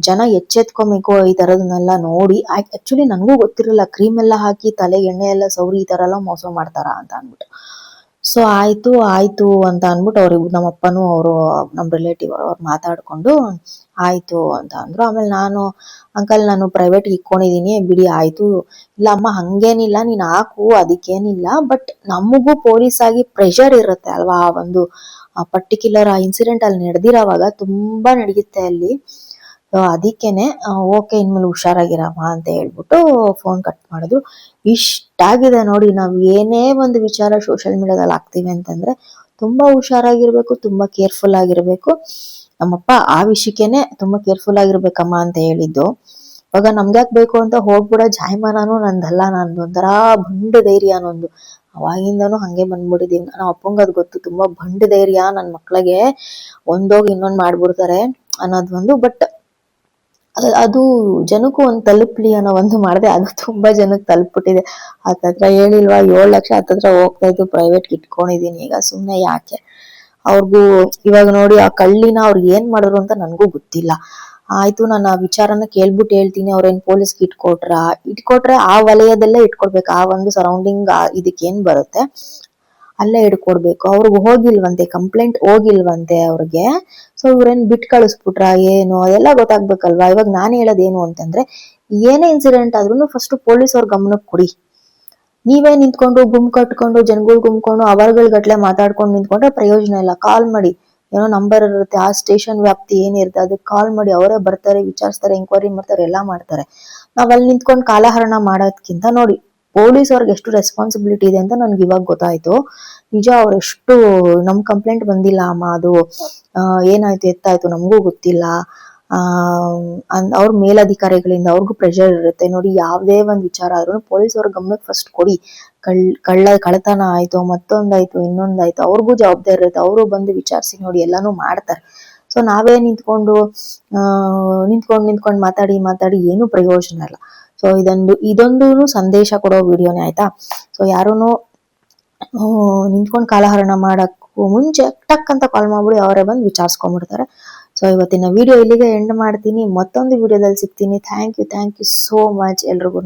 ಜನ ಎಚ್ಚೆತ್ಕೊಬೇಕು ಈ ತರದನ್ನೆಲ್ಲ ನೋಡಿ. ಆಕ್ಚುಲಿ ನನಗೂ ಗೊತ್ತಿರಲಿಲ್ಲ ಕ್ರೀಮ್ ಎಲ್ಲ ಹಾಕಿ ತಲೆ ಎಣ್ಣೆ ಎಲ್ಲ ಸೌರಿ ಈ ತರ ಎಲ್ಲ ಮೋಸ ಮಾಡ್ತಾರ ಅಂತ ಅನ್ಬಿಟ್ಟು ಸೊ ಆಯ್ತು ಆಯ್ತು ಅಂತ ಅನ್ಬಿಟ್ಟು ಅವ್ರಿಗೆ ನಮ್ಮ ಅಪ್ಪನೂ ಅವರು ನಮ್ಮ ರಿಲೇಟಿವ್ ಅವ್ರು ಮಾತಾಡ್ಕೊಂಡು, ಆಯ್ತು ಅಂತ ಅಂದ್ರು. ಆಮೇಲೆ ನಾನು ಅಂಕಲ್, ನಾನು ಪ್ರೈವೇಟ್ ಇಕ್ಕೊಂಡಿದೀನಿ ಬಿಡಿ ಆಯ್ತು. ಇಲ್ಲ ಅಮ್ಮ ಹಂಗೇನಿಲ್ಲ, ನೀನ್ ಹಾಕು, ಅದಕ್ಕೇನಿಲ್ಲ. ಬಟ್ ನಮಗೂ ಪೊಲೀಸ್ ಆಗಿ ಪ್ರೆಷರ್ ಇರುತ್ತೆ ಅಲ್ವಾ, ಆ ಒಂದು ಪರ್ಟಿಕ್ಯುಲರ್ ಆ ಇನ್ಸಿಡೆಂಟ್ ಅಲ್ಲಿ ನಡೆದಿರೋವಾಗ ತುಂಬಾ ನಡೆಯುತ್ತೆ ಅಲ್ಲಿ. ಅದಕ್ಕೇನೆ ಓಕೆ ಇನ್ಮೇಲೆ ಹುಷಾರಾಗಿರಮ್ಮ ಅಂತ ಹೇಳ್ಬಿಟ್ಟು ಫೋನ್ ಕಟ್ ಮಾಡಿದ್ರು. ಇಷ್ಟಾಗಿದೆ ನೋಡಿ, ನಾವು ಏನೇ ಒಂದು ವಿಚಾರ ಸೋಷಿಯಲ್ ಮೀಡಿಯಾದಲ್ಲಿ ಹಾಕ್ತೀವಿ ಅಂತಂದ್ರೆ, ತುಂಬಾ ಹುಷಾರಾಗಿರ್ಬೇಕು, ತುಂಬಾ ಕೇರ್ಫುಲ್ ಆಗಿರ್ಬೇಕು. ನಮ್ಮಪ್ಪ ಆ ವಿಷಯಕ್ಕೇನೆ ತುಂಬಾ ಕೇರ್ಫುಲ್ ಆಗಿರ್ಬೇಕಮ್ಮ ಅಂತ ಹೇಳಿದ್ದು. ಇವಾಗ ನಮ್ಗ್ಯಾಕ್ ಬೇಕು ಅಂತ ಹೋಗ್ಬಿಡೋ, ಜಾಯಮಾನನು ನಂದಲ್ಲ, ನಂದು ಒಂಥರ ಬಂಡ ಧೈರ್ಯ ಅನ್ನೊಂದು ಅವಾಗಿಂದನೂ ಹಂಗೆ ಬಂದ್ಬಿಟ್ಟಿದ್ದೀನಿ ನಮ್ಮ ಅಪ್ಪಂಗೆ ಅದ್ ಗೊತ್ತು, ತುಂಬಾ ಬಂಡ ಧೈರ್ಯ ನನ್ ಮಕ್ಳಿಗೆ. ಒಂದೋಗಿ ಇನ್ನೊಂದ್ ಮಾಡ್ಬಿಡ್ತಾರೆ ಅನ್ನೋದ್ ಒಂದು ಬಟ್ ಅದು ಜನಕ್ಕೂ ಒಂದ್ ತಲುಪ್ಲಿ ಅನ್ನೋ ಒಂದು ಮಾಡಿದೆ. ಅದು ತುಂಬಾ ಜನಕ್ಕೆ ತಲುಪ್ಬಿಟ್ಟಿದೆ. ಹತ್ತತ್ರ ಹೇಳಿಲ್ವಾ, ಏಳು ಲಕ್ಷ ಹತ್ತತ್ರ ಹೋಗ್ತಾ ಇದ್ದು ಪ್ರೈವೇಟ್ ಇಟ್ಕೊಂಡಿದೀನಿ ಈಗ ಸುಮ್ನೆ ಯಾಕೆ? ಅವ್ರಿಗೂ ಇವಾಗ ನೋಡಿ ಆ ಕಳ್ಳಿನ ಅವ್ರು ಏನ್ ಮಾಡಿದ್ರು ಅಂತ ನನಗೂ ಗೊತ್ತಿಲ್ಲ. ಆಯ್ತು, ನಾನು ಆ ವಿಚಾರನ ಕೇಳ್ಬಿಟ್ಟು ಹೇಳ್ತೀನಿ. ಅವ್ರೇನ್ ಪೊಲೀಸ್ಗೆ ಇಟ್ಕೊಟ್ರ? ಇಟ್ಕೊಟ್ರೆ ಆ ವಲಯದಲ್ಲೇ ಇಟ್ಕೊಡ್ಬೇಕು. ಆ ಒಂದು ಸರೌಂಡಿಂಗ್ ಇದಕ್ಕೆ ಏನ್ ಬರುತ್ತೆ? ಅಲ್ಲೇ ಇಟ್ಕೊಡ್ಬೇಕು. ಅವ್ರಿಗೆ ಹೋಗಿಲ್ವಂತೆ ಕಂಪ್ಲೇಂಟ್ ಹೋಗಿಲ್ವಂತೆ ಅವ್ರಿಗೆ. ಸೊ ಇವ್ರೇನ್ ಬಿಟ್ ಕಳಿಸ್ಬಿಟ್ರ, ಏನು? ಅದೆಲ್ಲ ಗೊತ್ತಾಗ್ಬೇಕಲ್ವಾ? ಇವಾಗ ನಾನು ಹೇಳೋದೇನು ಅಂತಂದ್ರೆ, ಏನೇ ಇನ್ಸಿಡೆಂಟ್ ಆದ್ರೂ ಫಸ್ಟ್ ಪೊಲೀಸ್ ಅವ್ರ ಗಮನಕ್ಕೆ ಕೊಡಿ. ನೀವೇ ನಿಂತ್ಕೊಂಡು ಗುಂಪು ಕಟ್ಕೊಂಡು, ಜನಗಳು ಗುಮ್ಕೊಂಡು ಅವರ್ಗಳ ಗಟ್ಲೆ ಮಾತಾಡ್ಕೊಂಡು ನಿಂತ್ಕೊಂಡ್ರೆ ಪ್ರಯೋಜನ ಇಲ್ಲ. ಕಾಲ್ ಮಾಡಿ. ಏನೋ ನಂಬರ್ ಇರುತ್ತೆ, ಆ ಸ್ಟೇಷನ್ ವ್ಯಾಪ್ತಿ ಏನಿರುತ್ತೆ ಅದಕ್ಕೆ ಕಾಲ್ ಮಾಡಿ. ಅವರೇ ಬರ್ತಾರೆ, ವಿಚಾರಿಸ್ತಾರೆ ಎಂಕ್ವೈರಿ ಮಾಡ್ತಾರೆ, ಎಲ್ಲ ಮಾಡ್ತಾರೆ. ನಾವ್ ಅಲ್ಲಿ ನಿಂತ್ಕೊಂಡು ಕಾಲಹರಣ ಮಾಡೋದ್ಕಿಂತ ನೋಡಿ, ಪೊಲೀಸ್ ಅವ್ರಿಗೆ ಎಷ್ಟು ರೆಸ್ಪಾನ್ಸಿಬಿಲಿಟಿ ಇದೆ ಅಂತ ನನ್ಗೆ ಇವಾಗ ಗೊತ್ತಾಯ್ತು. ನಿಜ ಅವ್ರು ಎಷ್ಟು, ನಮ್ ಕಂಪ್ಲೇಂಟ್ ಬಂದಿಲ್ಲ, ಅಮ್ಮ, ಅದು ಏನಾಯ್ತು, ಎತ್ತಾಯ್ತು ನಮಗೂ ಗೊತ್ತಿಲ್ಲ. ಅಂದ್ ಅವ್ರ ಮೇಲಧಿಕಾರಿಗಳಿಂದ ಅವ್ರಿಗೂ ಪ್ರೆಷರ್ ಇರುತ್ತೆ. ನೋಡಿ, ಯಾವುದೇ ಒಂದ್ ವಿಚಾರ ಆದ್ರೂ ಪೊಲೀಸ್ ಅವ್ರ ಗಮನಕ್ಕೆ ಫಸ್ಟ್ ಕೊಡಿ. ಕಳ್, ಕಳ್ಳ, ಕಳ್ಳತನ ಆಯ್ತು, ಮತ್ತೊಂದಾಯ್ತು, ಇನ್ನೊಂದಾಯ್ತು, ಅವ್ರಿಗೂ ಜವಾಬ್ದಾರಿ ಇರುತ್ತೆ. ಅವರು ಬಂದು ವಿಚಾರಿಸಿ ನೋಡಿ, ಎಲ್ಲಾನು ಮಾಡ್ತಾರೆ. ಸೊ ನಾವೇ ನಿಂತ್ಕೊಂಡು ನಿಂತ್ಕೊಂಡು ನಿಂತ್ಕೊಂಡು ಮಾತಾಡಿ ಮಾತಾಡಿ ಏನು ಪ್ರಯೋಜನ ಇಲ್ಲ. ಸೊ ಇದೊಂದು ಇದೊಂದು ಸಂದೇಶ ಕೊಡೋ ವಿಡಿಯೋನೇ ಆಯ್ತಾ? ಸೊ ಯಾರೂ ನಿಂತ್ಕೊಂಡು ಕಾಲಹರಣ ಮಾಡಕ್ಕೂ ಮುಂಚೆ ಟಕ್ ಅಂತ ಕಾಲ್ ಮಾಡ್ಬಿಡಿ, ಅವರೇ ಬಂದು ವಿಚಾರಿಸ್ಕೊಂಡ್ಬಿಡ್ತಾರೆ. ಸೊ ಇವತ್ತಿನ ವಿಡಿಯೋ ಇಲ್ಲಿಗೆ ಎಂಡ್ ಮಾಡ್ತೀನಿ. ಮತ್ತೊಂದು ವಿಡಿಯೋದಲ್ಲಿ ಸಿಗ್ತೀನಿ. Thank you thank you so much ಎಲ್ರಿಗೂ